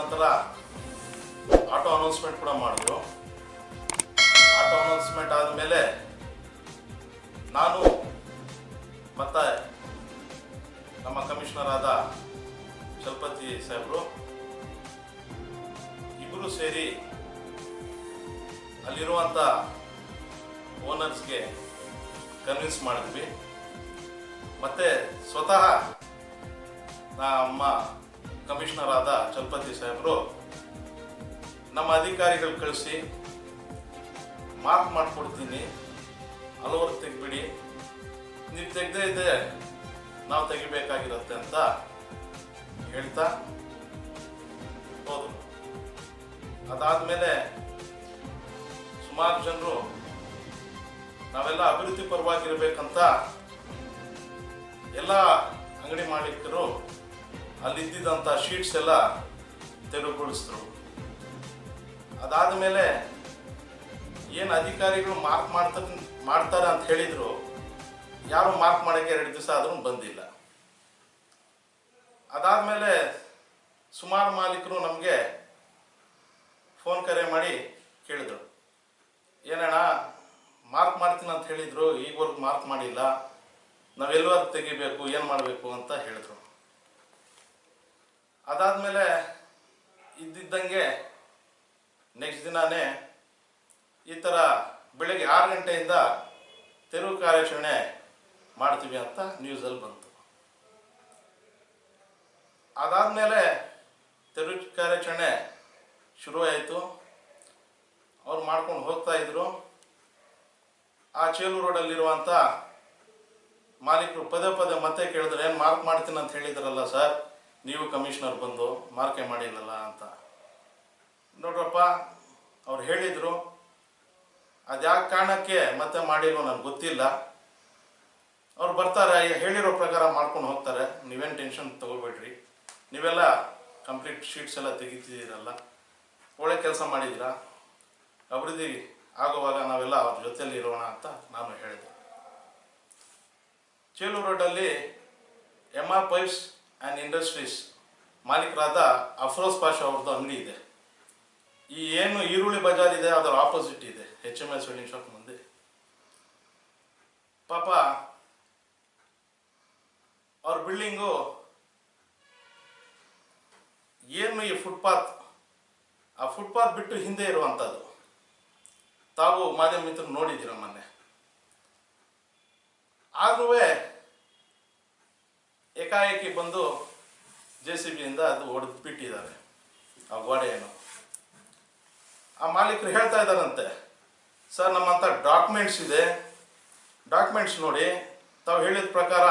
ನಂತರ auto announcement ಕೂಡ ಮಾಡಿದ್ರು. ಆಟೋ ಅನೌನ್ಸ್ಮೆಂಟ್ ಆದಮೇಲೆ ನಾನು ಮತ್ತೆ ನಮ್ಮ ಕಮಿಷನರ್ ಆದ ಚಲಪತಿ ಸಾಹೇಬರು ಇಬ್ಬರು ಸೇರಿ ಅಲ್ಲಿರುವಂಥ ಓನರ್ಸ್ಗೆ ಕನ್ವಿನ್ಸ್ ಮಾಡಿದ್ವಿ. ಮತ್ತು ಸ್ವತಃ ನಮ್ಮ ಕಮಿಷನರ್ ಆದ ಚಲಪತಿ ಸಾಹೇಬರು ನಮ್ಮ ಅಧಿಕಾರಿಗಳು ಕಳಿಸಿ ಮಾರ್ಕ್ ಮಾಡಿಕೊಡ್ತೀನಿ ಹಲವರು ತೆಗ್ಬಿಡಿ ನೀವು ತೆಗ್ದೇ ಇದೆ ನಾವು ತೆಗಿಬೇಕಾಗಿರುತ್ತೆ ಅಂತ ಹೇಳ್ತಾ ಹೋದರು. ಅದಾದಮೇಲೆ ಸುಮಾರು ಜನರು ನಾವೆಲ್ಲ ಅಭಿವೃದ್ಧಿ ಪರವಾಗಿರ್ಬೇಕಂತ ಎಲ್ಲ ಅಂಗಡಿ ಮಾಲೀಕರು ಅಲ್ಲಿದ್ದಂಥ ಶೀಟ್ಸ್ ಎಲ್ಲ ತೆರವುಗೊಳಿಸಿದ್ರು ಅದಾದ ಮೇಲೆ ಏನು ಅಧಿಕಾರಿಗಳು ಮಾರ್ಕ್ ಮಾಡ್ತ ಮಾಡ್ತಾರೆ ಅಂತ ಹೇಳಿದ್ರು, ಯಾರು ಮಾರ್ಕ್ ಮಾಡೋಕ್ಕೆ ಎರಡು ದಿವಸ ಆದರೂ ಬಂದಿಲ್ಲ. ಅದಾದಮೇಲೆ ಸುಮಾರು ಮಾಲೀಕರು ನಮಗೆ ಫೋನ್ ಕರೆ ಮಾಡಿ ಕೇಳಿದ್ರು. ಏನಣ್ಣ, ಮಾರ್ಕ್ ಮಾಡ್ತೀನಿ ಅಂತ ಹೇಳಿದ್ರು, ಈಗವರೆಗೂ ಮಾರ್ಕ್ ಮಾಡಿಲ್ಲ ನಾವೆಲ್ಲವರೆಗೂ ತೆಗಿಬೇಕು, ಏನು ಮಾಡಬೇಕು ಅಂತ ಹೇಳಿದ್ರು. ಅದಾದಮೇಲೆ ಇದ್ದಿದ್ದಂಗೆ ನೆಕ್ಸ್ಟ್ ದಿನಾನೇ ಈ ಥರ ಬೆಳಗ್ಗೆ ಆರು ಗಂಟೆಯಿಂದ ತೆರವು ಕಾರ್ಯಾಚರಣೆ ಮಾಡ್ತೀವಿ ಅಂತ ನ್ಯೂಸಲ್ಲಿ ಬಂತು. ಅದಾದಮೇಲೆ ತೆರವು ಕಾರ್ಯಾಚರಣೆ ಶುರುವಾಯಿತು. ಅವ್ರು ಮಾಡ್ಕೊಂಡು ಹೋಗ್ತಾ ಇದ್ರು. ಆ ಚೇಲು ರೋಡಲ್ಲಿರುವಂಥ ಮಾಲೀಕರು ಪದೇ ಪದೇ ಮತ್ತೆ ಕೇಳಿದ್ರು, ಏನು ಮಾರ್ಕ್ ಮಾಡ್ತೀನಿ ಅಂತ ಹೇಳಿದ್ರಲ್ಲ ಸರ್ ನೀವು ಕಮಿಷನರ್ ಬಂದು ಮಾರ್ಕೆ ಮಾಡಿಲ್ಲಲ್ಲ ಅಂತ. ನೋಡ್ರಪ್ಪ, ಅವ್ರು ಹೇಳಿದರು. ಅದ್ಯಾವ ಕಾರಣಕ್ಕೆ ಮತ್ತೆ ಮಾಡಿಲ್ವೋ ನನಗೆ ಗೊತ್ತಿಲ್ಲ. ಅವ್ರು ಬರ್ತಾರೆ, ಹೇಳಿರೋ ಪ್ರಕಾರ ಮಾಡ್ಕೊಂಡು ಹೋಗ್ತಾರೆ. ನೀವೇನು ಟೆನ್ಷನ್ ತಗೋಬೇಡ್ರಿ ನೀವೆಲ್ಲ ಕಂಪ್ಲೀಟ್ ಶೀಟ್ಸ್ ಎಲ್ಲ ತೆಗಿತಿದ್ದೀರಲ್ಲ. ಒಳ್ಳೆ ಕೆಲಸ ಮಾಡಿದ್ದೀರಾ? ಅಭಿವೃದ್ಧಿ ಆಗುವಾಗ ನಾವೆಲ್ಲ ಅವ್ರ ಜೊತೆಯಲ್ಲಿ ಇರೋಣ ಅಂತ ನಾನು ಹೇಳಿದೆ. ಚೇಲು ರೋಡಲ್ಲಿ M R Pipes and Industries ಮಾಲೀಕರಾದ Afroz Pasha ಅವ್ರದ್ದು ಅಂಗಡಿ ಇದೆ. ಈ ಏನು ಈರುಳ್ಳಿ ಬಜಾರ್ ಇದೆ, ಅದರ ಆಪೋಸಿಟ್ ಇದೆ H M S welding shop ಮುಂದೆ. ಪಾಪ, ಅವ್ರ ಬಿಲ್ಡಿಂಗು ಏನು ಈ ಫುಟ್ಪಾತ್ ಆ ಫುಟ್ಪಾತ್ ಬಿಟ್ಟು ಹಿಂದೆ ಇರುವಂಥದ್ದು ತಾವು ಮಾಧ್ಯಮ ಮಿತ್ರ ನೋಡಿದ್ದೀರ ಮೊನ್ನೆ? ಆದ್ರೂ ಏಕಾಏಕಿ ಬಂದು ಜೆ ಸಿ ಬಿಯಿಂದ ಅದು ಹೊಡೆದು ಬಿಟ್ಟಿದ್ದಾರೆ ಆ ಗೋಡೆಯನ್ನು. ಆ ಮಾಲೀಕರು ಹೇಳ್ತಾ ಇದ್ದಾರಂತೆ, ಸರ್, ನಮ್ಮಂಥ ಡಾಕ್ಯುಮೆಂಟ್ಸ್ ಇದೆ. ಡಾಕ್ಯುಮೆಂಟ್ಸ್ ನೋಡಿ, ತಾವು ಹೇಳಿದ ಪ್ರಕಾರ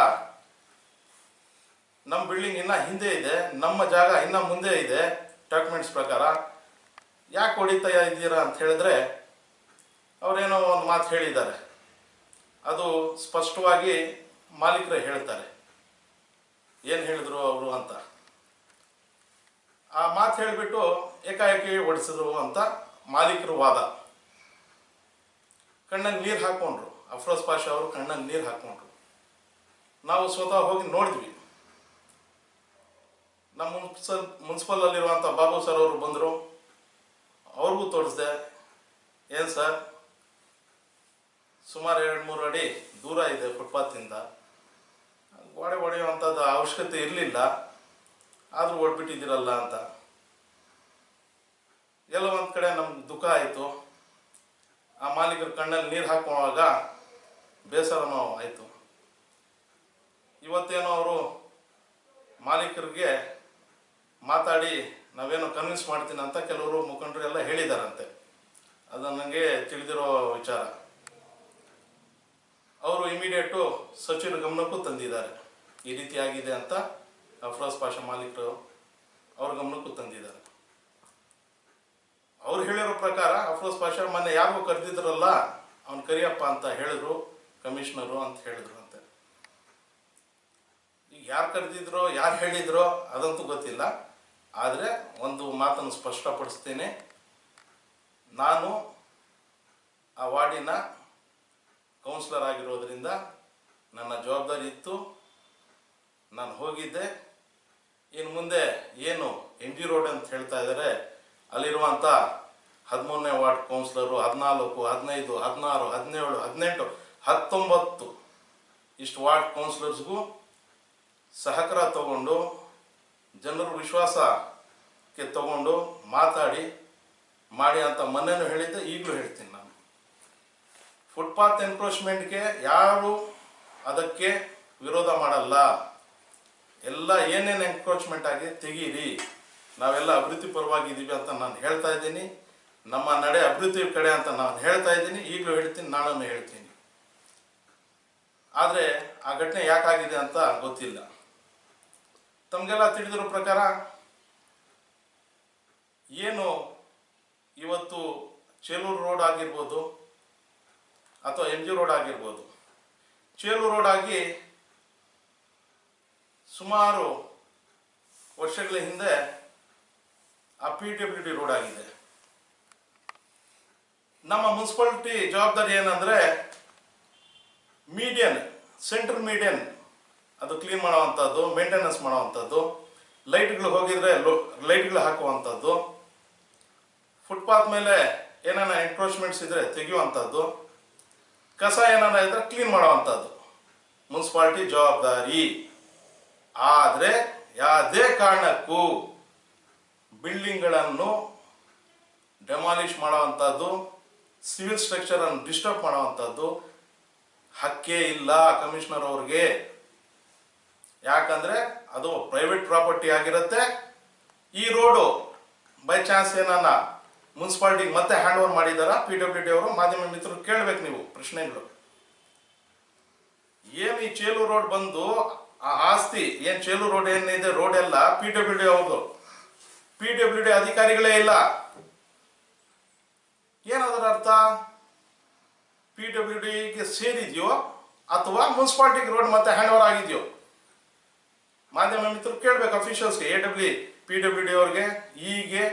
ನಮ್ಮ ಬಿಲ್ಡಿಂಗ್ ಇನ್ನ ಹಿಂದೆ ಇದೆ, ನಮ್ಮ ಜಾಗ ಇನ್ನ ಮುಂದೆ ಇದೆ, ಡಾಕ್ಯುಮೆಂಟ್ಸ್ ಪ್ರಕಾರ. ಯಾಕೆ ಹೊಡಿತಾ ಇದ್ದೀರಾ ಅಂತ ಹೇಳಿದ್ರೆ, ಅವರೇನೋ ಒಂದು ಮಾತು ಹೇಳಿದ್ದಾರೆ. ಅದು ಸ್ಪಷ್ಟವಾಗಿ ಮಾಲೀಕರೇ ಹೇಳ್ತಾರೆ. ಏನು ಹೇಳಿದ್ರು ಅವರು ಅಂತ? ಆ ಮಾತು ಹೇಳಿಬಿಟ್ಟು ಏಕಾಏಕಿ ಓಡಿಸಿದ್ರು ಅಂತ ಮಾಲೀಕರು ವಾದ. ಕಣ್ಣಲ್ಲಿ ನೀರು ಹಾಕ್ಕೊಂಡ್ರು ಅಫ್ರೋಸ್ ಪಾಷಾ ಅವರು ಕಣ್ಣಲ್ಲಿ ನೀರು ಹಾಕ್ಕೊಂಡ್ರು ನಾವು ಸ್ವತಃ ಹೋಗಿ ನೋಡಿದ್ವಿ. ನಮ್ಮ ಮುನ್ಸಿಪಲ್ ಮುನ್ಸಿಪಲಲ್ಲಿರುವಂಥ ಬಾಬು ಸರ್ ಅವರು ಬಂದರು. ಅವ್ರಿಗೂ ತೋರಿಸ್ದೆ, ಏನು ಸರ್? ಸುಮಾರು ಎರಡು ಮೂರು ಅಡಿ ದೂರ ಇದೆ ಫುಟ್ಪಾತಿಂದ. ಗೋಡೆ ಹೊಡೆಯುವಂಥದ್ದು ಅವಶ್ಯಕತೆ ಇರಲಿಲ್ಲ. ಆದರೂ ಓಡ್ಬಿಟ್ಟಿದ್ದೀರಲ್ಲ ಅಂತ. ಎಲ್ಲ ಒಂದು ಕಡೆ ನಮ್ಗೆ ದುಃಖ ಆಯಿತು. ಆ ಮಾಲೀಕರ ಕಣ್ಣಲ್ಲಿ ನೀರು ಹಾಕುವಾಗ ಬೇಸರನೂ ಆಯಿತು. ಇವತ್ತೇನೋ ಅವರು ಮಾಲೀಕರಿಗೆ ಮಾತಾಡಿ ನಾವೇನೋ ಕನ್ವಿನ್ಸ್ ಮಾಡ್ತೀನಿ ಅಂತ ಕೆಲವರು ಮುಖಂಡರು ಎಲ್ಲ ಹೇಳಿದಾರಂತೆ. ಅದು ನನಗೆ ತಿಳಿದಿರೋ ವಿಚಾರ. ಅವರು ಇಮಿಡಿಯೇಟು ಸಚಿವರ ಗಮನಕ್ಕೂ ತಂದಿದ್ದಾರೆ. ಈ ರೀತಿ ಆಗಿದೆ ಅಂತ ಅಫ್ರೋಸ್ ಪಾಷಾ ಮಾಲೀಕರು ಅವ್ರ ಗಮನಕ್ಕೂ ತಂದಿದ್ದಾರೆ. ಅವ್ರು ಹೇಳಿರೋ ಪ್ರಕಾರ ಅಫ್ರೋಸ್ ಪಾಷಾ ಮೊನ್ನೆ ಯಾರಿಗೂ ಕರೆದಿದ್ರಲ್ಲ, ಅವ್ನು ಕರಿಯಪ್ಪ ಅಂತ ಹೇಳಿದ್ರು, ಕಮಿಷನರು ಅಂತ ಹೇಳಿದ್ರು ಅಂತೆ. ಈಗ ಯಾರು ಕರೆದಿದ್ರೋ, ಯಾರು ಹೇಳಿದ್ರೋ ಅದಂತೂ ಗೊತ್ತಿಲ್ಲ. ಆದರೆ ಒಂದು ಮಾತನ್ನು ಸ್ಪಷ್ಟಪಡಿಸ್ತೇನೆ. ನಾನು ಆ ವಾರ್ಡಿನ ಕೌನ್ಸಿಲರ್ ಆಗಿರೋದ್ರಿಂದ ನನ್ನ ಜವಾಬ್ದಾರಿ ಇತ್ತು. ನಾನು ಹೋಗಿದ್ದೆ. ಇನ್ನು ಮುಂದೆ ಏನು ಎಂ ಜಿ ರೋಡ್ ಅಂತ ಹೇಳ್ತಾ ಇದ್ದಾರೆ ಅಲ್ಲಿರುವಂಥ ಹದಿಮೂರನೇ ವಾರ್ಡ್ ಕೌನ್ಸಿಲರು ಹದಿನಾಲ್ಕು, ಹದಿನೈದು, ಹದಿನಾರು, ಹದಿನೇಳು, ಹದಿನೆಂಟು, ಹತ್ತೊಂಬತ್ತು ಇಷ್ಟು ವಾರ್ಡ್ ಕೌನ್ಸಿಲರ್ಸ್ಗೂ ಸಹಕಾರ ತಗೊಂಡು, ಜನರ ವಿಶ್ವಾಸಕ್ಕೆ ತಗೊಂಡು ಮಾತಾಡಿ ಮಾಡಿ ಅಂತ ಮೊನ್ನೆನೂ ಹೇಳಿದ್ದೆ, ಈಗಲೂ ಹೇಳ್ತೀನಿ ನಾನು. ಫುಟ್ಪಾತ್ ಎನ್ಕ್ರೋಚ್ಮೆಂಟ್ಗೆ ಯಾರು ಅದಕ್ಕೆ ವಿರೋಧ ಮಾಡಲ್ಲ. ಎಲ್ಲ ಏನೇನು ಎನ್ಕ್ರೋಚ್ಮೆಂಟ್ ಆಗಿ ತೆಗೀರಿ, ನಾವೆಲ್ಲ ಅಭಿವೃದ್ಧಿ ಪರವಾಗಿದ್ದೀವಿ ಅಂತ ನಾನು ಹೇಳ್ತಾ ಇದ್ದೀನಿ. ನಮ್ಮ ನಡೆ ಅಭಿವೃದ್ಧಿ ಕಡೆ ಅಂತ ನಾನು ಹೇಳ್ತಾ ಇದ್ದೀನಿ. ಈಗಲೂ ಹೇಳ್ತೀನಿ ನಾಳೆ ಹೇಳ್ತೀನಿ. ಆದರೆ ಆ ಘಟನೆ ಯಾಕಾಗಿದೆ ಅಂತ ಗೊತ್ತಿಲ್ಲ. ತಮಗೆಲ್ಲ ತಿಳಿದಿರೋ ಪ್ರಕಾರ, ಏನು ಇವತ್ತು ಚೇಲೂರು ರೋಡ್ ಆಗಿರ್ಬೋದು ಅಥವಾ ಎಂ ಜಿ ರೋಡ್ ಆಗಿರ್ಬೋದು. ಚೇಲೂರು ರೋಡ್ ಆಗಿ ಸುಮಾರು ವರ್ಷಗಳ ಹಿಂದೆ ಆ ಪಿ ಡಬ್ಲ್ಯೂ ಡಿ ರೋಡ್ ಆಗಿದೆ. ನಮ್ಮ ಮುನ್ಸಿಪಾಲಿಟಿ ಜವಾಬ್ದಾರಿ ಏನಂದ್ರೆ ಮೀಡಿಯನ್ ಸೆಂಟ್ರಲ್ ಮೀಡಿಯನ್ ಅದು ಕ್ಲೀನ್ ಮಾಡುವಂಥದ್ದು ಮೇಂಟೆನೆನ್ಸ್ ಮಾಡುವಂಥದ್ದು ಲೈಟ್ಗಳು ಹೋಗಿದ್ರೆ ಲೈಟ್ಗಳು ಹಾಕುವಂಥದ್ದು ಫುಟ್ಪಾತ್ ಮೇಲೆ ಏನಾನ ಎಂಕ್ರೋಚ್ಮೆಂಟ್ಸ್ ಇದ್ರೆ ತೆಗೆಯುವಂಥದ್ದು ಕಸ ಏನಾನ ಇದ್ರೆ ಕ್ಲೀನ್ ಮಾಡುವಂಥದ್ದು ಮುನ್ಸಿಪಾಲ್ಟಿ ಜವಾಬ್ದಾರಿ. ಆದರೆ ಯಾವುದೇ ಕಾರಣಕ್ಕೂ ಬಿಲ್ಡಿಂಗ್ಗಳನ್ನು ಡೆಮಾಲಿಷ್ ಮಾಡುವಂಥದ್ದು ಸಿವಿಲ್ ಸ್ಟ್ರಕ್ಚರನ್ನು ಡಿಸ್ಟರ್ಬ್ ಮಾಡುವಂಥದ್ದು ಹಕ್ಕೇ ಇಲ್ಲ ಕಮಿಷನರ್ ಅವ್ರಿಗೆ. ಯಾಕಂದರೆ ಅದು ಪ್ರೈವೇಟ್ ಪ್ರಾಪರ್ಟಿ ಆಗಿರುತ್ತೆ. ಈ ರೋಡು ಬೈ ಚಾನ್ಸ್ ಏನನ್ನ ಮುನ್ಸಿಪಾಲ್ಟಿಗೆ ಮತ್ತೆ ಹ್ಯಾಂಡ್ ಓವರ್ ಮಾಡಿದಾರ ಪಿ ಡಬ್ಲ್ಯೂ ಡಿ ಅವರು ಮಾಧ್ಯಮ ಮಿತ್ರರು ಕೇಳಬೇಕು ನೀವು ಪ್ರಶ್ನೆಗಳು. ಏನು ಈ ಚೇಲು ರೋಡ್ ಬಂದು ಆ ಆಸ್ತಿ ಏನ್ ಚೇಲು ರೋಡ್ ಏನಿದೆ, ರೋಡ್ ಎಲ್ಲ ಪಿ ಡಬ್ಲ್ಯೂ ಡಿ ಅವ್ರದ್ದು ಪಿ ಡಬ್ಲ್ಯೂ ಡಿ ಅಧಿಕಾರಿಗಳೇ ಇಲ್ಲ. ಏನದರ ಅರ್ಥ? ಪಿ ಡಬ್ಲ್ಯೂ ಡಿಗೆ ಸೇರಿದೆಯೋ ಅಥವಾ ಮುನ್ಸಿಪಾಲ್ಟಿಗೆ ರೋಡ್ ಮತ್ತೆ ಹ್ಯಾಂಡ್ ಓವರ್ ಆಗಿದೆಯೋ? ಮಾಧ್ಯಮ ಮಿತ್ರರು ಕೇಳ್ಬೇಕು ಅಫಿಷಿಯಲ್ಸ್ಗೆ A W P W D ಅವ್ರಿಗೆ ಈಗೆ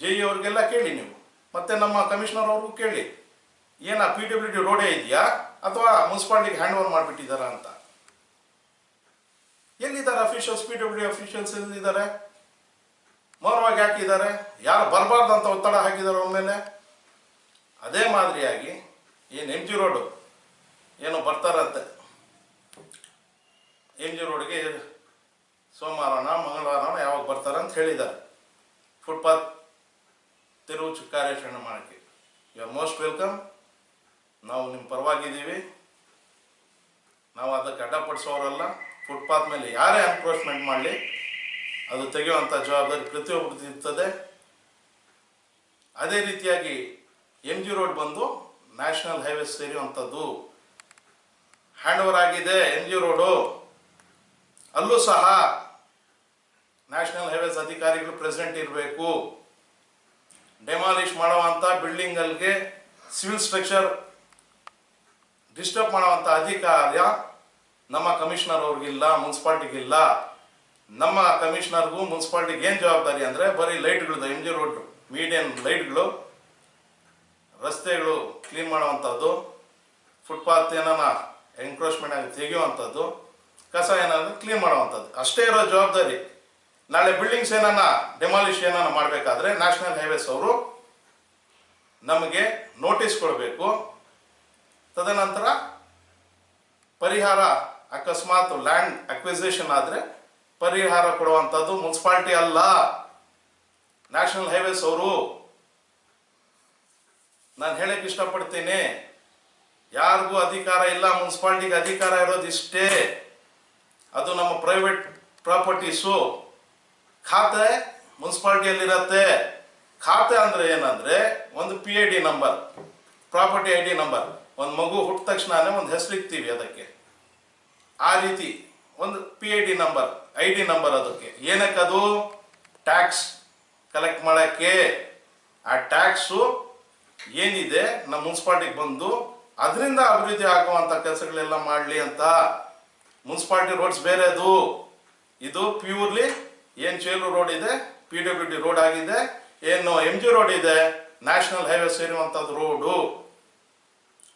ಜೆ ಇ ಅವ್ರಿಗೆಲ್ಲ ಕೇಳಿ ನೀವು. ಮತ್ತೆ ನಮ್ಮ ಕಮಿಷನರ್ ಅವ್ರಿಗೂ ಕೇಳಿ. ಏನ ಪಿ ಡಬ್ಲ್ಯೂ ಡಿ ರೋಡೇ ಇದೆಯಾ ಅಥವಾ ಮುನ್ಸಿಪಾಲ್ಟಿಗೆ ಹ್ಯಾಂಡ್ ಓವರ್ ಮಾಡಿಬಿಟ್ಟಿದ್ದಾರಾ ಅಂತ. ಎಲ್ಲಿದ್ದಾರೆ ಅಫಿಷಿಯಲ್ಸ್ ಪಿ ಡಬ್ಲ್ಯೂ ಅಫಿಷಿಯಲ್ಸ್ ಎಲ್ಲಿದ್ದಾರೆ? ಮೌನವಾಗಿ ಹಾಕಿದ್ದಾರೆ. ಯಾರು ಬರಬಾರ್ದು ಅಂತ ಒತ್ತಡ ಹಾಕಿದ್ದಾರೆ ಒಮ್ಮೆಲೆ ಮೇಲೆ? ಅದೇ ಮಾದರಿಯಾಗಿ ಏನು ಎಂ ಜಿ ರೋಡು ಏನು ಬರ್ತಾರಂತೆ? ಎಂ ಜಿ ರೋಡ್ಗೆ ಸೋಮವಾರನ, ಮಂಗಳವಾರನ ಯಾವಾಗ ಬರ್ತಾರೆ ಅಂತ ಹೇಳಿದ್ದಾರೆ. ಫುಟ್ಪಾತ್ ತಿರುವು ಕಾರ್ಯಾಚರಣೆ ಮಾಡೋಕ್ಕೆ. ಯು ಆರ್ ಮೋಸ್ಟ್ ವೆಲ್ಕಮ್ ನಾವು ನಿಮ್ಮ ಪರವಾಗಿದ್ದೀವಿ. ನಾವು ಅದಕ್ಕೆ ಅಡ್ಡಪಡಿಸೋರಲ್ಲ ಫುಟ್ಪಾತ್ ಮೇಲೆ ಯಾರೇ ಎನ್ಕ್ರೋಚ್ಮೆಂಟ್ ಮಾಡಲಿ, ಅದು ತೆಗೆಯುವಂಥ ಜವಾಬ್ದಾರಿ ಪ್ರತಿಯೊಬ್ಬರದ್ದು ಇರ್ತದೆ. ಅದೇ ರೀತಿಯಾಗಿ ಎಂ ಜಿ ರೋಡ್ ಬಂದು ನ್ಯಾಷನಲ್ ಹೈವೇ ಸೇರಿಯುವಂಥದ್ದು ಹ್ಯಾಂಡ್ ಓವರ್ ಆಗಿದೆ ಎಂ ಜಿ ರೋಡು ಅಲ್ಲೂ ಸಹ ನ್ಯಾಷನಲ್ ಹೈವೇಸ್ ಅಧಿಕಾರಿಗಳು ಪ್ರೆಸೆಂಟ್ ಇರಬೇಕು. ಡೆಮಾಲಿಷ್ ಮಾಡುವಂಥ ಬಿಲ್ಡಿಂಗಲ್ಗೆ ಸಿವಿಲ್ ಸ್ಟ್ರಕ್ಚರ್ ಡಿಸ್ಟರ್ಬ್ ಮಾಡುವಂಥ ಅಧಿಕಾರ ನಮ್ಮ ಕಮಿಷನರ್ ಅವ್ರಿಗಿಲ್ಲ, ಮುನ್ಸಿಪಾಲ್ಟಿಗಿಲ್ಲ. ನಮ್ಮ ಕಮಿಷನರ್ಗೂ ಮುನ್ಸಿಪಾಲ್ಟಿಗೆ ಏನು ಜವಾಬ್ದಾರಿ ಅಂದರೆ ಬರೀ ಲೈಟ್ಗಳು ಎಂ ಜಿ ರೋಡ್ ಮೀಡಿಯನ್ ಲೈಟ್ಗಳು, ರಸ್ತೆಗಳು ಕ್ಲೀನ್ ಮಾಡುವಂಥದ್ದು ಫುಟ್ಪಾತ್ ಏನಾನ ಎನ್ಕ್ರೋಚ್ಮೆಂಟ್ ಆಗಿ ತೆಗೆಯುವಂಥದ್ದು, ಕಸ ಏನಾದ್ರು ಕ್ಲೀನ್ ಮಾಡುವಂಥದ್ದು. ಅಷ್ಟೇ ಇರೋ ಜವಾಬ್ದಾರಿ. ನಾಳೆ ಬಿಲ್ಡಿಂಗ್ಸ್ ಏನಾನ ಡೆಮಾಲಿಷ್ ಏನಾನ ಮಾಡಬೇಕಾದ್ರೆ ನ್ಯಾಷನಲ್ ಹೈವೇಸ್ ಅವರು ನಮಗೆ ನೋಟಿಸ್ ಕೊಡಬೇಕು. ತದನಂತರ ಪರಿಹಾರ ಅಕಸ್ಮಾತ್ ಲ್ಯಾಂಡ್ ಅಕ್ವಿಸೇಷನ್ ಆದರೆ ಪರಿಹಾರ ಕೊಡುವಂಥದ್ದು ಮುನ್ಸಿಪಾಲ್ಟಿ ಅಲ್ಲ. ನ್ಯಾಷನಲ್ ಹೈವೇಸ್ ಅವರು, ನಾನು ಹೇಳಕ್ ಇಷ್ಟಪಡ್ತೀನಿ. ಯಾರಿಗೂ ಅಧಿಕಾರ ಇಲ್ಲ, ಮುನ್ಸಿಪಾಲ್ಟಿಗೆ ಅಧಿಕಾರ ಇರೋದು ಇಷ್ಟೇ. ಅದು ನಮ್ಮ ಪ್ರೈವೇಟ್ ಪ್ರಾಪರ್ಟೀಸು ಖಾತೆ ಮುನ್ಸಿಪಾಲ್ಟಿಯಲ್ಲಿರತ್ತೆ. ಖಾತೆ ಅಂದ್ರೆ ಏನಂದ್ರೆ ಒಂದು P I D number property I D number ಒಂದು ಮಗು ಹುಟ್ಟ ತಕ್ಷಣನೇ ಒಂದು ಹೆಸರಿಕ್ತೀವಿ ಅದಕ್ಕೆ. ಆ ರೀತಿ ಒಂದು P I D number I D number ಅದಕ್ಕೆ. ಏನಕ್ಕೆ ಅದು ಟ್ಯಾಕ್ಸ್ ಕಲೆಕ್ಟ್ ಮಾಡೋಕ್ಕೆ. ಆ ಟ್ಯಾಕ್ಸು ಏನಿದೆ? ನಮ್ಮ ಮುನ್ಸಿಪಾಲ್ಟಿಗೆ ಬಂದು ಅದರಿಂದ ಅಭಿವೃದ್ಧಿ ಆಗುವಂಥ ಕೆಲಸಗಳೆಲ್ಲ ಮಾಡಲಿ ಅಂತ ಮುನ್ಸಿಪಾಲ್ಟಿ ರೋಡ್ಸ್ ಬೇರೆದು. ಇದು ಪ್ಯೂರ್ಲಿ ಏನು ಚೇಲು ರೋಡ್ ಇದೆ? ಪಿ ಡಬ್ಲ್ಯೂ ಡಿ ರೋಡ್ ಆಗಿದೆ. ಏನು ಎಂ ಜಿ ರೋಡ್ ಇದೆ? ನ್ಯಾಷನಲ್ ಹೈವೇ ಸೇರುವಂಥದ್ದು ರೋಡು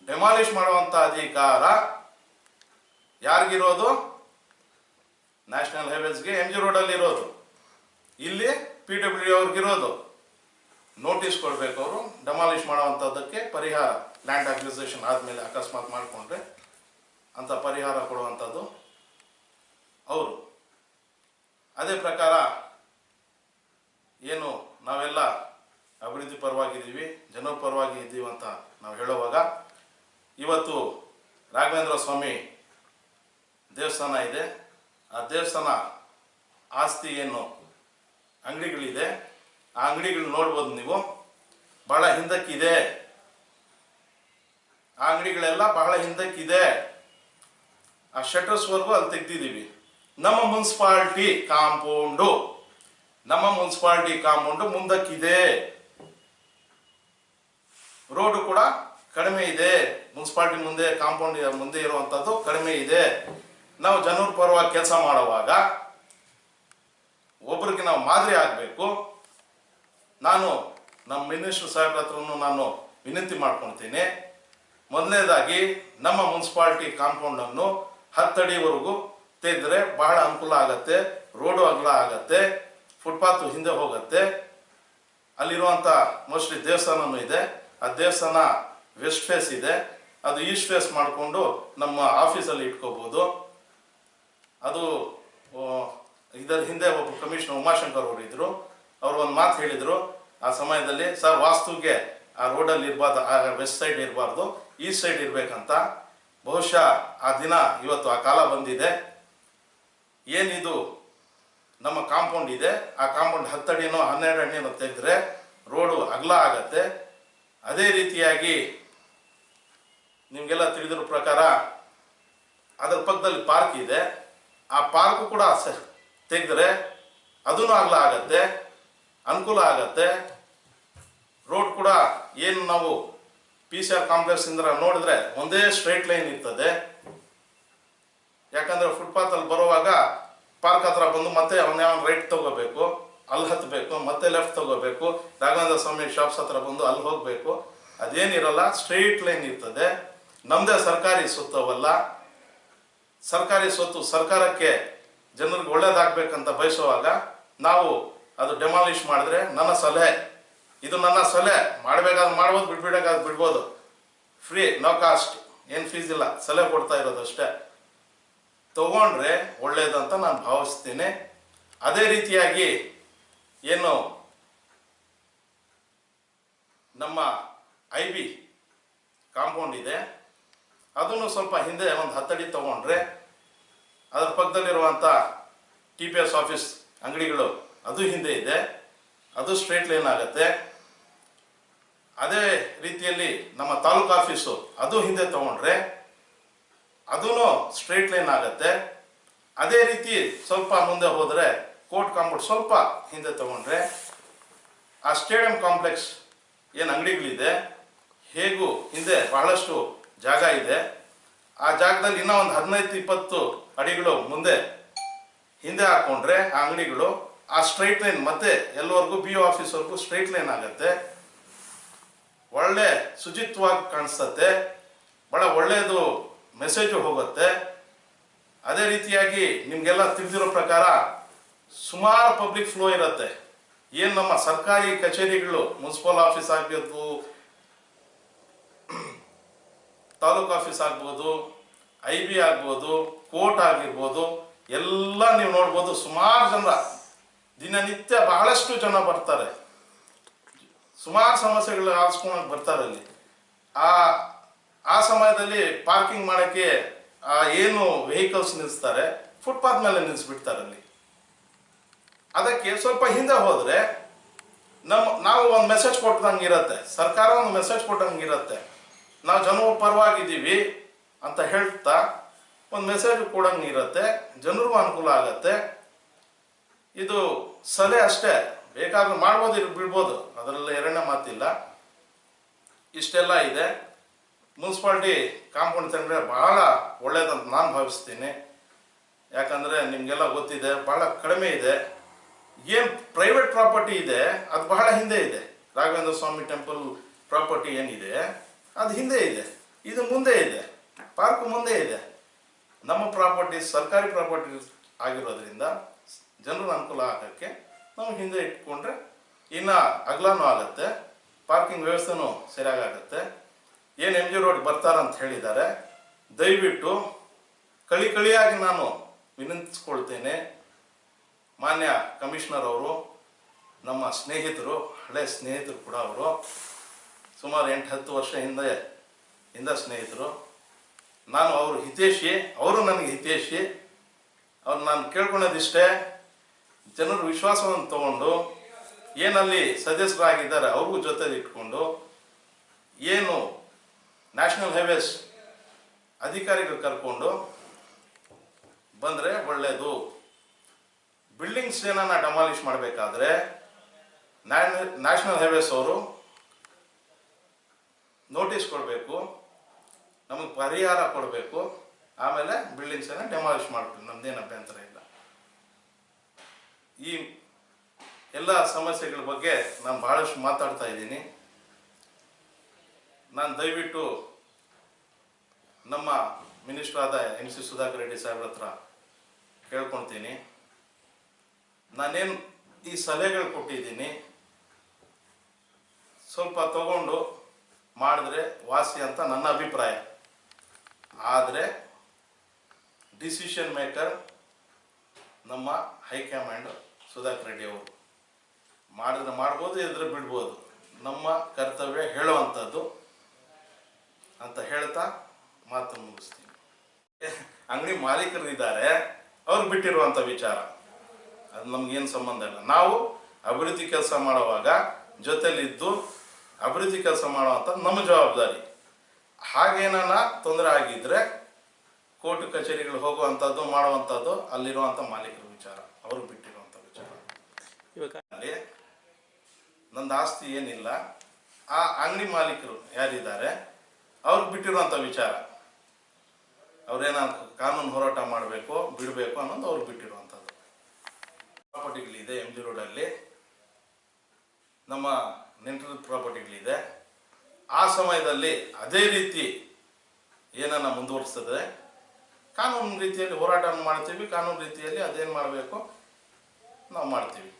ಡೆಮಾಲಿಷ್ ಮಾಡುವಂಥ ಅಧಿಕಾರ ಯಾರಿಗಿರೋದು? ನ್ಯಾಷನಲ್ ಹೈವೇಸ್ಗೆ ಎಂ ಜಿ ರೋಡಲ್ಲಿ ಇರೋದು. ಇಲ್ಲಿ ಪಿ ಡಬ್ಲ್ಯೂ ಅವ್ರಿಗಿರೋದು. ನೋಟಿಸ್ ಕೊಡ್ಬೇಕು ಅವರು ಡೆಮಾಲಿಷ್ ಮಾಡುವಂಥದ್ದಕ್ಕೆ ಪರಿಹಾರ ಲ್ಯಾಂಡ್ ಅಕ್ವಿಸೇಷನ್ ಆದಮೇಲೆ ಅಕಸ್ಮಾತ್ ಮಾಡಿಕೊಂಡ್ರೆ ಅಂತ ಪರಿಹಾರ ಕೊಡುವಂಥದ್ದು ಅವರು. ಅದೇ ಪ್ರಕಾರ ಏನು ನಾವೆಲ್ಲ ಅಭಿವೃದ್ಧಿ ಪರವಾಗಿದ್ದೀವಿ ಜನರ ಪರವಾಗಿ ಇದ್ದೀವಿ ಅಂತ ನಾವು ಹೇಳುವಾಗ ಇವತ್ತು ರಾಘವೇಂದ್ರ ಸ್ವಾಮಿ ದೇವಸ್ಥಾನ ಇದೆ ಆ ದೇವಸ್ಥಾನ ಆಸ್ತಿ ಏನು ಅಂಗಡಿಗಳಿದೆ ಆ ಅಂಗಡಿಗಳು ನೋಡ್ಬೋದು ನೀವು. ಬಹಳ ಹಿಂದಕ್ಕಿದೆ. ಆ ಅಂಗಡಿಗಳೆಲ್ಲ ಬಹಳ ಹಿಂದಕ್ಕಿದೆ. ಆ ಶಟರ್ಸ್ವರೆಗೂ ಅಲ್ಲಿ ತೆಗ್ದಿದ್ದೀವಿ. ನಮ್ಮ ಮುನ್ಸಿಪಾಲ್ಟಿ ಕಾಂಪೌಂಡು. ನಮ್ಮ ಮುನ್ಸಿಪಾಲ್ಟಿ ಕಾಂಪೌಂಡು ಮುಂದಕ್ಕಿದೆ. ರೋಡು ಕೂಡ ಕಡಿಮೆ ಇದೆ. ಮುನ್ಸಿಪಾಲ್ಟಿ ಮುಂದೆ, ಕಾಂಪೌಂಡ್ ಮುಂದೆ ಇರುವಂಥದ್ದು ಕಡಿಮೆ ಇದೆ. ನಾವು ಜನರ ಪರವಾಗಿ ಕೆಲಸ ಮಾಡುವಾಗ ಒಬ್ರಿಗೆ ನಾವು ಮಾದರಿ ಆಗಬೇಕು. ನಾನು ನಮ್ಮ ಮಿನಿಸ್ಟರ್ ಸಾಹೇಬ್ರ ಹತ್ರನೂ ನಾನು ವಿನಂತಿ ಮಾಡ್ಕೊಳ್ತೀನಿ. ಮೊದಲನೇದಾಗಿ, ನಮ್ಮ ಮುನ್ಸಿಪಾಲ್ಟಿ ಕಾಂಪೌಂಡನ್ನು ಹತ್ತಡಿವರೆಗೂ ತೆಗೆದ್ರೆ ಬಹಳ ಅನುಕೂಲ ಆಗತ್ತೆ, ರೋಡು ಅಗಲ ಆಗತ್ತೆ, ಫುಟ್ಪಾತ್ ಹಿಂದೆ ಹೋಗುತ್ತೆ. ಅಲ್ಲಿರುವಂಥ ಮೋಸ್ಟ್ಲಿ ದೇವಸ್ಥಾನನೂ ಇದೆ. ಆ ದೇವಸ್ಥಾನ ವೆಸ್ಟ್ ಫೇಸ್ ಇದೆ. ಅದು ಈಸ್ಟ್ ಫೇಸ್ ಮಾಡಿಕೊಂಡು ನಮ್ಮ ಆಫೀಸಲ್ಲಿ ಇಟ್ಕೋಬೋದು. ಅದು ಇದರ ಹಿಂದೆ ಒಬ್ಬ ಕಮಿಷನರ್ ಉಮಾಶಂಕರ್ ಅವರು ಇದ್ರು. ಅವರು ಒಂದು ಮಾತು ಹೇಳಿದರು, ಆ ಸಮಯದಲ್ಲಿ, ಸರ್ ವಾಸ್ತುಗೆ ಆ ರೋಡಲ್ಲಿ ಇರಬಾರ್ದು, ಆ ವೆಸ್ಟ್ ಸೈಡ್ ಇರಬಾರ್ದು, ಈಸ್ಟ್ ಸೈಡ್ ಇರಬೇಕಂತ. ಬಹುಶಃ ಆ ದಿನ ಇವತ್ತು ಆ ಕಾಲ ಬಂದಿದೆ. ಏನಿದು ನಮ್ಮ ಕಾಂಪೌಂಡ್ ಇದೆ. ಆ ಕಾಂಪೌಂಡ್ ಹತ್ತಡಿನೋ, ಹನ್ನೆರಡು ಅಡಿನೋ ತೆಗೆದ್ರೆ ರೋಡು ಅಗಲ ಆಗತ್ತೆ. ಅದೇ ರೀತಿಯಾಗಿ ನಿಮಗೆಲ್ಲ ತಿಳಿದಿರೋ ಪ್ರಕಾರ ಅದರ ಪಕ್ಕದಲ್ಲಿ ಪಾರ್ಕ್ ಇದೆ. ಆ ಪಾರ್ಕು ಕೂಡ ತೆಗೆದ್ರೆ ಅದೂ ಅಗಲ ಆಗತ್ತೆ. ಅನುಕೂಲ ಆಗತ್ತೆ. ರೋಡ್ ಕೂಡ ಏನು ನಾವು ಪಿ ಸಿ ಆರ್ ಕಾಂಪ್ಲೆಕ್ಸ್ ಇಂದ ನೋಡಿದ್ರೆ ಒಂದೇ ಸ್ಟ್ರೈಟ್ ಲೈನ್ ಇರ್ತದೆ. ಯಾಕಂದ್ರೆ ಫುಟ್ಪಾತ್ ಅಲ್ಲಿ ಬರುವಾಗ ಪಾರ್ಕ್ ಹತ್ರ ಬಂದು ಮತ್ತೆ ಅವನ ರೈಟ್ ತಗೋಬೇಕು, ಅಲ್ಲಿ ಹತ್ತಬೇಕು ಮತ್ತೆ ಲೆಫ್ಟ್ ತಗೋಬೇಕು, ರಾಘವೇಂದ್ರ ಸ್ವಾಮಿ ಶಾಪ್ಸ್ ಹತ್ರ ಬಂದು ಅಲ್ಲಿ ಹೋಗಬೇಕು. ಅದೇನಿರಲ್ಲ ಸ್ಟ್ರೈಟ್ ಲೈನ್ ಇರ್ತದೆ. ನಮ್ದೇ ಸರ್ಕಾರಿ ಸುತ್ತವಲ್ಲ ಸರ್ಕಾರಿ ಸ್ವತ್ತು ಸರ್ಕಾರಕ್ಕೆ ಜನರಿಗೆ ಒಳ್ಳೇದಾಗಬೇಕಂತ ಬಯಸುವಾಗ ನಾವು ಅದು ಡೆಮಾಲಿಷ್ ಮಾಡಿದ್ರೆ ನನ್ನ ಸಲಹೆ. ಇದು ನನ್ನ ಸಲಹೆ. ಮಾಡಬೇಕಾದ್ರೆ ಮಾಡ್ಬೋದು ಬಿಡ್ಬಿಡಬೇಕಾದ್ರೆ ಬಿಡ್ಬೋದು. ಫ್ರೀ ನೋ ಕಾಸ್ಟ್ ಏನು ಫೀಸ್ ಇಲ್ಲ. ಸಲಹೆ ಕೊಡ್ತಾ ಇರೋದು ಅಷ್ಟೇ. ತಗೊಂಡ್ರೆ ಒಳ್ಳೇದಂತ ನಾನು ಭಾವಿಸ್ತೀನಿ. ಅದೇ ರೀತಿಯಾಗಿ ಏನು ನಮ್ಮ ಐ ಬಿ ಕಾಂಪೌಂಡ್ ಇದೆ. ಅದನ್ನು ಸ್ವಲ್ಪ ಹಿಂದೆ ಒಂದು ಹತ್ತಡಿ ತಗೊಂಡ್ರೆ ಅದರ ಪಕ್ಕದಲ್ಲಿರುವಂಥ ಟಿ ಪಿ ಎಸ್ ಆಫೀಸ್ ಅಂಗಡಿಗಳು ಅದು ಹಿಂದೆ ಇದೆ. ಅದು ಸ್ಟ್ರೇಟ್ ಲೈನ್ ಆಗುತ್ತೆ. ಅದೇ ರೀತಿಯಲ್ಲಿ ನಮ್ಮ ತಾಲೂಕು ಆಫೀಸು ಅದು ಹಿಂದೆ ತಗೊಂಡ್ರೆ ಅದೂ ಸ್ಟ್ರೇಟ್ ಲೈನ್ ಆಗುತ್ತೆ. ಅದೇ ರೀತಿ ಸ್ವಲ್ಪ ಮುಂದೆ ಹೋದರೆ ಕೋರ್ಟ್ ಕಾಂಪೌಂಡ್ ಸ್ವಲ್ಪ ಹಿಂದೆ ತಗೊಂಡ್ರೆ ಆ ಸ್ಟೇಡಿಯಂ ಕಾಂಪ್ಲೆಕ್ಸ್ ಏನು ಅಂಗಡಿಗಳಿದೆ, ಹೇಗೂ ಹಿಂದೆ ಬಹಳಷ್ಟು ಜಾಗ ಇದೆ. ಆ ಜಾಗದಲ್ಲಿ ಇನ್ನೂ ಒಂದು ಹದಿನೈದು ಇಪ್ಪತ್ತು ಅಡಿಗಳು ಮುಂದೆ ಹಿಂದೆ ಹಾಕೊಂಡ್ರೆ ಆ ಅಂಗಡಿಗಳು ಆ ಸ್ಟ್ರೈಟ್ ಲೈನ್ ಮತ್ತೆ ಎಲ್ಲವರೆಗೂ ಬಿ ಆಫೀಸ್ವರೆಗೂ ಸ್ಟ್ರೈಟ್ ಲೈನ್ ಆಗುತ್ತೆ. ಒಳ್ಳೆ ಶುಚಿತ್ವವಾಗಿ ಕಾಣಿಸ್ತತೆ ಬಹಳ ಒಳ್ಳೆಯದು ಮೆಸೇಜು ಹೋಗುತ್ತೆ. ಅದೇ ರೀತಿಯಾಗಿ ನಿಮಗೆಲ್ಲ ತಿಳಿದಿರೋ ಪ್ರಕಾರ ಸುಮಾರು ಪಬ್ಲಿಕ್ ಫ್ಲೋ ಇರುತ್ತೆ. ಏನು ನಮ್ಮ ಸರ್ಕಾರಿ ಕಚೇರಿಗಳು, ಮುನ್ಸಿಪಲ್ ಆಫೀಸ್ ಆಗಿರ್ಬೋದು ತಾಲೂಕು ಆಫೀಸ್ ಆಗ್ಬೋದು, ಐ ಬಿ ಆಗ್ಬೋದು, ಕೋರ್ಟ್ ಆಗಿರ್ಬೋದು, ಎಲ್ಲ ನೀವು ನೋಡ್ಬೋದು ಸುಮಾರು ಜನ ದಿನನಿತ್ಯ ಬಹಳಷ್ಟು ಜನ ಬರ್ತಾರೆ. ಸುಮಾರು ಸಮಸ್ಯೆಗಳು ಆಲಿಸ್ಕೊಂಡು ಬರ್ತಾರೆ ಅಲ್ಲಿ. ಆ ಆ ಸಮಯದಲ್ಲಿ ಪಾರ್ಕಿಂಗ್ ಮಾಡೋಕ್ಕೆ ಏನು ವೆಹಿಕಲ್ಸ್ ನಿಲ್ಲಿಸ್ತಾರೆ ಫುಟ್ಪಾತ್ ಮೇಲೆ ನಿಲ್ಲಿಸ್ಬಿಡ್ತಾರೆ ಅಲ್ಲಿ. ಅದಕ್ಕೆ ಸ್ವಲ್ಪ ಹಿಂದೆ ಹೋದರೆ ನಮ್ಮ ನಾವು ಒಂದು ಮೆಸೇಜ್ ಕೊಟ್ಟಂಗೆ ಇರುತ್ತೆ. ಸರ್ಕಾರ ಒಂದು ಮೆಸೇಜ್ ಕೊಟ್ಟಂಗೆ ಇರುತ್ತೆ. ನಾವು ಜನರು ಪರವಾಗಿದ್ದೀವಿ ಅಂತ ಹೇಳ್ತಾ ಒಂದು ಮೆಸೇಜ್ ಕೊಡಂಗೆ ಇರುತ್ತೆ. ಜನರಿಗೂ ಅನುಕೂಲ ಆಗತ್ತೆ. ಇದು ಸಲಹೆ ಅಷ್ಟೇ. ಬೇಕಾದ್ರೆ ಮಾಡ್ಬೋದು ಇರ್ ಬಿಡ್ಬೋದು. ಅದರಲ್ಲಿ ಎರಡನೇ ಮಾತಿಲ್ಲ. ಇಷ್ಟೆಲ್ಲ ಇದೆ. ಮುನ್ಸಿಪಾಲ್ಟಿ ಕಾಂಪೌಂಡ್ ತಂದರೆ ಬಹಳ ಒಳ್ಳೇದಂತ ನಾನು ಭಾವಿಸ್ತೀನಿ. ಯಾಕಂದರೆ ನಿಮಗೆಲ್ಲ ಗೊತ್ತಿದೆ, ಬಹಳ ಕಡಿಮೆ ಇದೆ. ಏನು ಪ್ರೈವೇಟ್ ಪ್ರಾಪರ್ಟಿ ಇದೆ, ಅದು ಬಹಳ ಹಿಂದೆ ಇದೆ. ರಾಘವೇಂದ್ರ ಸ್ವಾಮಿ ಟೆಂಪಲ್ ಪ್ರಾಪರ್ಟಿ ಏನಿದೆ, ಅದು ಹಿಂದೆ ಇದೆ. ಇದು ಮುಂದೆ ಇದೆ. ಪಾರ್ಕ್ ಮುಂದೆ ಇದೆ. ನಮ್ಮ ಪ್ರಾಪರ್ಟಿ ಸರ್ಕಾರಿ ಪ್ರಾಪರ್ಟಿ ಆಗಿರೋದ್ರಿಂದ ಜನರ ಅನುಕೂಲ ಆಗೋಕ್ಕೆ ನಾವು ಹಿಂದೆ ಇಟ್ಕೊಂಡ್ರೆ ಇನ್ನು ಅಗಲನೂ ಆಗುತ್ತೆ ಪಾರ್ಕಿಂಗ್ ವ್ಯವಸ್ಥೆನೂ ಸರಿಯಾಗುತ್ತೆ ಏನು ಎಂ ಜಿ ರೋಡ್ ಬರ್ತಾರಂತ ಹೇಳಿದ್ದಾರೆ, ದಯವಿಟ್ಟು ಕಳಿ ಕಳಿಯಾಗಿ ನಾನು ವಿನಂತಿಸ್ಕೊಳ್ತೇನೆ. ಮಾನ್ಯ ಕಮಿಷನರ್ ಅವರು, ನಮ್ಮ ಸ್ನೇಹಿತರು, ಹಳೆ ಸ್ನೇಹಿತರು ಕೂಡ ಅವರು, ಸುಮಾರು ಎಂಟು ಹತ್ತು ವರ್ಷ ಹಿಂದೆ ಹಿಂದೆ ಸ್ನೇಹಿತರು. ನಾನು ಅವರು ಹಿತೇಶಿ, ಅವರು ನನಗೆ ಹಿತೇಶಿ. ಅವ್ರು ನಾನು ಕೇಳ್ಕೊಳೋದಿಷ್ಟೇ. ಜನರ ವಿಶ್ವಾಸವನ್ನು ತಗೊಂಡು ಏನಲ್ಲಿ ಸದಸ್ಯರಾಗಿದ್ದಾರೆ ಅವ್ರಿಗೂ ಜೊತೆಲಿ ಇಟ್ಕೊಂಡು ಏನು ನ್ಯಾಷನಲ್ ಹೈವೇಸ್ ಅಧಿಕಾರಿಗಳು ಕರ್ಕೊಂಡು ಬಂದರೆ ಒಳ್ಳೆಯದು ಬಿಲ್ಡಿಂಗ್ಸ್ ಏನನ್ನ ಡೆಮಾಲಿಷ್ ಮಾಡಬೇಕಾದ್ರೆ ನ್ಯಾಷನಲ್ ಹೈವೇಸ್ ಅವರು ನೋಟಿಸ್ ಕೊಡಬೇಕು, ನಮಗೆ ಪರಿಹಾರ ಕೊಡಬೇಕು, ಆಮೇಲೆ ಬಿಲ್ಡಿಂಗ್ಸನ್ನು ಡೆಮಾಲಿಷ್ ಮಾಡಬೇಕು. ನಮ್ದೇನು ಅಭ್ಯಂತರ ಇಲ್ಲ. ಈ ಎಲ್ಲ ಸಮಸ್ಯೆಗಳ ಬಗ್ಗೆ ನಾನು ಬಹಳಷ್ಟು ಮಾತಾಡ್ತಾ ಇದ್ದೀನಿ. ನಾನು ದಯವಿಟ್ಟು ನಮ್ಮ ಮಿನಿಸ್ಟರ್ ಆದ ಎಂ ಸಿ ಸುಧಾಕರ್ ರೆಡ್ಡಿ ಸಾಹೇಬ್ರ ಹತ್ರ ಕೇಳ್ಕೊಳ್ತೀನಿ. ನಾನೇನು ಈ ಸಲಹೆಗಳು ಕೊಟ್ಟಿದ್ದೀನಿ, ಸ್ವಲ್ಪ ತಗೊಂಡು ಮಾಡಿದ್ರೆ ವಾಸಿ ಅಂತ ನನ್ನ ಅಭಿಪ್ರಾಯ. ಆದರೆ ಡಿಸಿಷನ್ ಮೇಕರ್ ನಮ್ಮ ಹೈಕಮಾಂಡ್ ಸುಧಾಕರ್ ರೆಡ್ಡಿ ಅವರು. ಮಾಡಿದ್ರೆ ಮಾಡ್ಬೋದು, ಇದ್ರೆ ಬಿಡ್ಬೋದು. ನಮ್ಮ ಕರ್ತವ್ಯ ಹೇಳುವಂಥದ್ದು ಅಂತ ಹೇಳ್ತಾ ಮಾತು ಮುಗಿಸ್ತೀನಿ. ಅಂಗಡಿ ಮಾಲೀಕರು ಇದ್ದಾರೆ ಅವ್ರು ಬಿಟ್ಟಿರುವಂಥ ವಿಚಾರ. ಅದು ನಮ್ಗೇನು ಸಂಬಂಧ ಇಲ್ಲ. ನಾವು ಅಭಿವೃದ್ಧಿ ಕೆಲಸ ಮಾಡುವಾಗ ಜೊತೆಲಿದ್ದು ಅಭಿವೃದ್ಧಿ ಕೆಲಸ ಮಾಡುವಂಥ ನಮ್ಮ ಜವಾಬ್ದಾರಿ. ಹಾಗೇನ ತೊಂದರೆ ಆಗಿದ್ರೆ ಕೋರ್ಟ್ ಕಚೇರಿಗಳು ಹೋಗುವಂಥದ್ದು ಮಾಡುವಂಥದ್ದು ಅಲ್ಲಿರುವಂಥ ಮಾಲೀಕರ ವಿಚಾರ ಅವರು ಬಿಟ್ಟಿರುವಂಥ ವಿಚಾರ. ಇವಾಗ ಅಲ್ಲಿ ನಂದು ಆಸ್ತಿ ಏನಿಲ್ಲ ಆ ಅಂಗಡಿ ಮಾಲೀಕರು ಯಾರಿದ್ದಾರೆ ಅವ್ರಿಗೆ ಬಿಟ್ಟಿರುವಂಥ ವಿಚಾರ. ಅವ್ರೇನ ಕಾನೂನು ಹೋರಾಟ ಮಾಡಬೇಕು ಬಿಡಬೇಕು ಅನ್ನೋದು ಅವ್ರಿಗೆ ಬಿಟ್ಟಿರುವಂಥದ್ದು. ಪ್ರಾಪರ್ಟಿಗಳಿದೆ ಎಂ ಜಿ ರೋಡಲ್ಲಿ. ನಮ್ಮ ನೆಂಟರ ಪ್ರಾಪರ್ಟಿಗಳಿದೆ. ಆ ಸಮಯದಲ್ಲಿ ಅದೇ ರೀತಿ ಏನನ್ನ ಮುಂದುವರಿಸ್ತದೆ ಕಾನೂನು ರೀತಿಯಲ್ಲಿ ಹೋರಾಟವನ್ನು ಮಾಡ್ತೀವಿ ಕಾನೂನು ರೀತಿಯಲ್ಲಿ ಅದೇನು ಮಾಡಬೇಕು ನಾವು ಮಾಡ್ತೀವಿ.